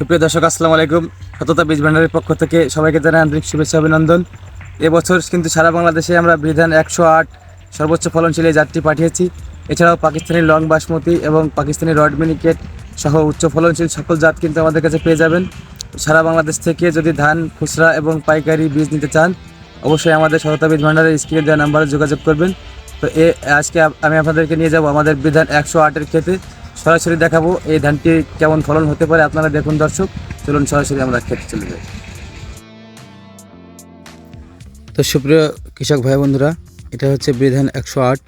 সুপ্রিয় দর্শক, আসসালামু আলাইকুম। সততা বীজ ভান্ডারের পক্ষ থেকে সবাইকে জানাই আন্তরিক শুভেচ্ছা, অভিনন্দন। এবছর কিন্তু সারা বাংলাদেশে আমরা বিধান একশো আট সর্বোচ্চ ফলনশীল এই জাতটি পাঠিয়েছি। এছাড়াও পাকিস্তানি লং বাসমতি এবং পাকিস্তানি রড মিনিকেট সহ উচ্চ ফলনশীল সকল জাত কিন্তু আমাদের কাছে পেয়ে যাবেন। সারা বাংলাদেশ থেকে যদি ধান, খুচরা এবং পাইকারি বীজ নিতে চান, অবশ্যই আমাদের সততা বীজ ভান্ডারের স্ক্রিনে দেওয়া নাম্বারে যোগাযোগ করবেন। তো এ, আজকে আমি আপনাদেরকে নিয়ে যাব আমাদের বিধান একশো আটের ক্ষেত্রে সরাসরি দেখাবো এই ধানটি কেমন ফলন হতে পারে আপনারা দেখুন দর্শক। চলুন সরাসরি আমরা খেতে চলে যাই। তো সুপ্রিয় কৃষক ভাই বন্ধুরা, এটা হচ্ছে বিধান একশো আট।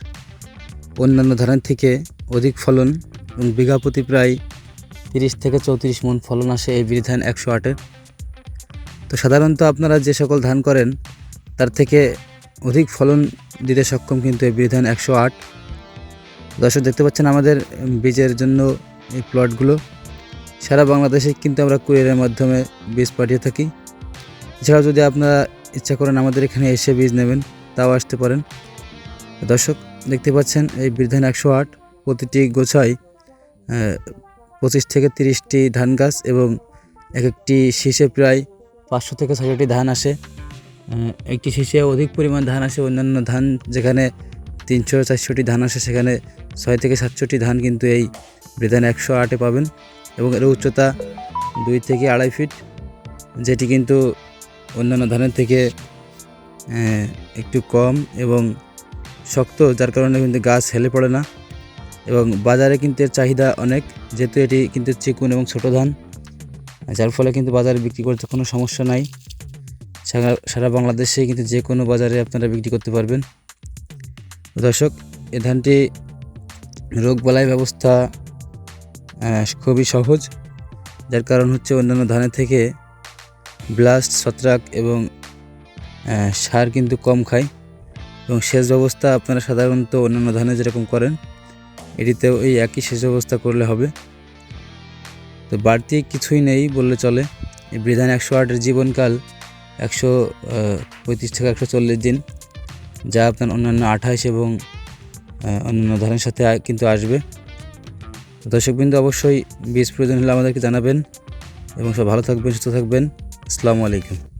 অন্যান্য ধানের থেকে অধিক ফলন এবং বিঘা প্রতি প্রায় তিরিশ থেকে চৌত্রিশ মন ফলন আসে এই বিধান একশো আটের তো সাধারণত আপনারা যে সকল ধান করেন, তার থেকে অধিক ফলন দিতে সক্ষম কিন্তু এই বিধান একশো আট। দর্শক দেখতে পাচ্ছেন আমাদের বীজের জন্য এই প্লটগুলো সারা বাংলাদেশে কিন্তু আমরা কুরিয়ারের মাধ্যমে বীজ পাঠিয়ে থাকি। এছাড়াও যদি আপনারা ইচ্ছা করেন আমাদের এখানে এসে বীজ নেবেন, তাও আসতে পারেন। দর্শক, দেখতে পাচ্ছেন এই বিধান একশো আট, প্রতিটি গোছায় পঁচিশ থেকে তিরিশটি ধান গাছ এবং এক একটি শীষে প্রায় পাঁচশো থেকে ছয়শটি ধান আসে। একটি শীষে অধিক পরিমাণ ধান আসে অন্যান্য ধান যেখানে তিনশো চারশোটি ধান আসে, সেখানে ছয় থেকে সাতশোটি ধান কিন্তু এই বিধান একশো আটে পাবেন এবং এর উচ্চতা দুই থেকে আড়াই ফিট, যেটি কিন্তু অন্যান্য ধানের থেকে একটু কম এবং শক্ত, যার কারণে কিন্তু গাছ হেলে পড়ে না এবং বাজারে কিন্তু এর চাহিদা অনেক, যেহেতু এটি কিন্তু চিকুন এবং ছোট ধান, যার ফলে কিন্তু বাজারে বিক্রি করতে কোনো সমস্যা নাই। সারা সারা বাংলাদেশে কিন্তু যে কোনো বাজারে আপনারা বিক্রি করতে পারবেন। দর্শক, এ ধানটি রোগ বালাই ব্যবস্থা খুবই সহজ। যার কারণ হচ্ছে অন্যান্য ধানের থেকে ব্লাস্ট, ছত্রাক এবং সার কিন্তু কম খায়। এবং সেচ ব্যবস্থা আপনারা সাধারণত অন্যান্য ধানে যেরকম করেন, এটিতেও এই একই সেচ ব্যবস্থা করলে হবে। তো বাড়তি কিছুই নেই বললে চলে। এই বিধান একশো আটের জীবনকাল একশো পঁয়ত্রিশ থেকে একশো চল্লিশ দিন। যা আপনার অন্যান্য আঠাশ এবং অন্যান্য ধানের সাথে কিন্তু আসবে। দর্শকবৃন্দ, অবশ্যই বীজ প্রয়োজন হলে আমাদেরকে জানাবেন। এবং সব ভালো থাকবেন, সুস্থ থাকবেন। আসসালামু আলাইকুম।